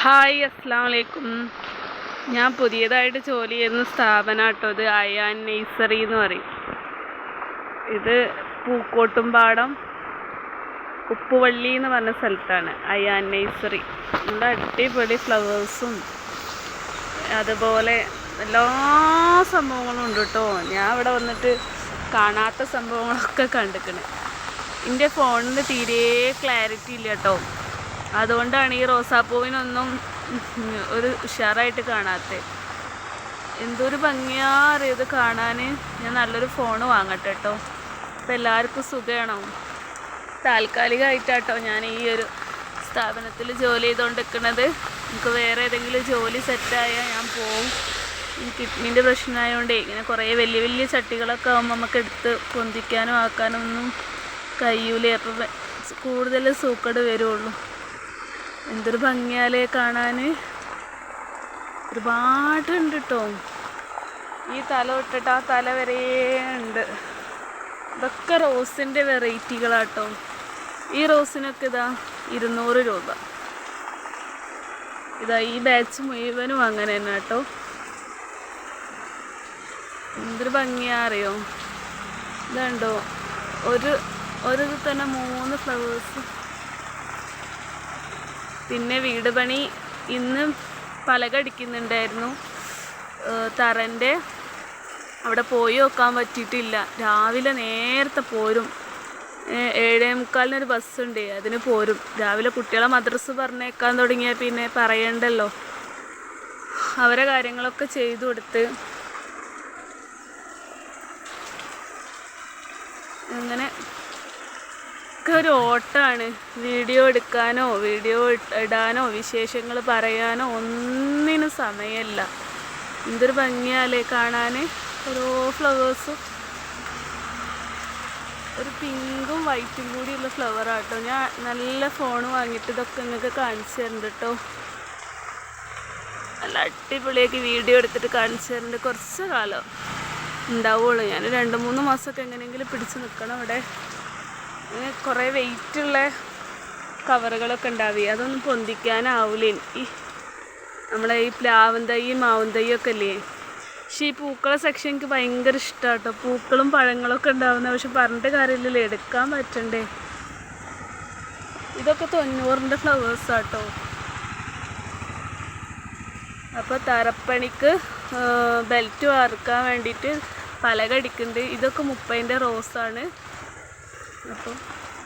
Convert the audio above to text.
Hi അസ്സാം വലൈക്കും ഞാൻ പുതിയതായിട്ട് ജോലി ചെയ്യുന്ന സ്ഥാപനം കേട്ടോ ഇത് അയാൻ നെയ്സറി എന്ന് പറയും. ഇത് പൂക്കോട്ടുംപാടം ഉപ്പുവള്ളി എന്ന് പറഞ്ഞ സ്ഥലത്താണ് അയാൻ നെയ്സറി നമ്മുടെ അടിപൊളി ഫ്ലവേഴ്സും അതുപോലെ എല്ലാ സംഭവങ്ങളും ഉണ്ട് കേട്ടോ. ഞാൻ ഇവിടെ വന്നിട്ട് കാണാത്ത സംഭവങ്ങളൊക്കെ കണ്ടിക്കണേ. എന്റെ ഫോണിൽ തീരെ ക്ലാരിറ്റി ഇല്ല കേട്ടോ. അതുകൊണ്ടാണ് ഈ റോസാപ്പൂവിനൊന്നും ഒരു ഉഷാറായിട്ട് കാണാത്തത് എന്തൊരു ഭംഗിയാ അറിയോ ഇത് കാണാൻ ഞാൻ നല്ലൊരു ഫോൺ വാങ്ങട്ടെ കേട്ടോ അപ്പം എല്ലാവർക്കും സുഖമാണോ താൽക്കാലികമായിട്ടാട്ടോ ഞാൻ ഈ ഒരു സ്ഥാപനത്തിൽ ജോലി ചെയ്തുകൊണ്ട് നിൽക്കുന്നത് എനിക്ക് വേറെ ഏതെങ്കിലും ജോലി സെറ്റായാൽ ഞാൻ പോവും. കിഡ്നീന്റെ പ്രശ്നമായതുകൊണ്ടേ ഇങ്ങനെ കുറേ വലിയ വലിയ ചട്ടികളൊക്കെ ആകുമ്പോൾ നമുക്ക് എടുത്ത് പൊന്തിക്കാനും ആക്കാനും ഒന്നും കഴിയൂലേ. അപ്പം കൂടുതൽ സൂക്കട് വരുള്ളൂ. എന്തൊരു ഭംഗിയാലേ കാണാൻ ഒരുപാടുണ്ട് കേട്ടോ ഈ തല തൊട്ടിട്ട് ആ തല വരെ ഉണ്ട്. ഇതൊക്കെ റോസിന്റെ വെറൈറ്റികളാട്ടോ. ഈ റോസിനൊക്കെ ഇതാ ഇരുന്നൂറ് രൂപ. ഇതാ ഈ ബാച്ച് മുഴുവനും അങ്ങനെ തന്നെ കേട്ടോ എന്തൊരു ഭംഗിയാ അറിയോ? ഇതുണ്ടോ ഒരു ഒരു തന്നെ മൂന്ന് ഫ്ലവേഴ്സ് പിന്നെ വീട് പണി ഇന്ന് പലക അടിക്കുന്നുണ്ടായിരുന്നു ഏഹ് തറന്റെ അവിടെ പോയി നോക്കാൻ പറ്റിയിട്ടില്ല. രാവിലെ നേരത്തെ പോരും. ഏഴേ മുക്കാലിനൊരു ബസ്സുണ്ട്. അതിന് പോരും. രാവിലെ കുട്ടികളെ മദ്രസ് പറഞ്ഞേക്കാൻ തുടങ്ങിയാൽ പിന്നെ പറയണ്ടല്ലോ. അവരെ കാര്യങ്ങളൊക്കെ ചെയ്തു കൊടുത്ത്. അങ്ങനെ ഒക്കെ ഒരു ഓട്ടമാണ് വീഡിയോ എടുക്കാനോ വീഡിയോ ഇടാനോ വിശേഷങ്ങൾ പറയാനോ ഒന്നിനും സമയമില്ല. എന്തൊരു ഭംഗിയാലേ കാണാൻ ഓരോ ഫ്ലവേഴ്സും ഒരു പിങ്കും വൈറ്റും കൂടിയുള്ള ഫ്ലവറാട്ടോ ഞാൻ നല്ല ഫോൺ വാങ്ങിയിട്ട് ഇതൊക്കെ നിങ്ങൾക്ക് കാണിച്ചു തരുന്നുണ്ട് കേട്ടോ നല്ല അടിപൊളിയാക്കി വീഡിയോ എടുത്തിട്ട് കാണിച്ചു തരുന്നുണ്ട് കുറച്ച് കാലം ഉണ്ടാവുള്ളൂ. ഞാൻ രണ്ട് മൂന്ന് മാസമൊക്കെ എങ്ങനെയെങ്കിലും പിടിച്ച് നിൽക്കണം ഇവിടെ. അങ്ങനെ കുറേ വെയിറ്റുള്ള കവറുകളൊക്കെ ഉണ്ടാവേ. അതൊന്നും പൊന്തിക്കാനാവില്ല എനിക്ക് നമ്മളെ ഈ പ്ലാവൻ തൈയും മാവൻ തൈയും ഒക്കെ അല്ലേ പക്ഷേ ഈ പൂക്കളെ സെക്ഷൻ എനിക്ക് ഭയങ്കര ഇഷ്ടമാണ് കേട്ടോ പൂക്കളും പഴങ്ങളൊക്കെ ഉണ്ടാവുന്ന പക്ഷെ പറഞ്ഞിട്ട് കാര്യമില്ലല്ലോ. എടുക്കാൻ പറ്റണ്ടേ. ഇതൊക്കെ തൊണ്ണൂറിന്റെ ഫ്ലവേഴ്സാട്ടോ അപ്പോൾ തറപ്പണിക്ക് ബെൽറ്റ് വാർക്കാൻ വേണ്ടിയിട്ട് പലകടിക്കുന്നുണ്ട് ഇതൊക്കെ മുപ്പതിന്റെ റോസാണ് 이렇게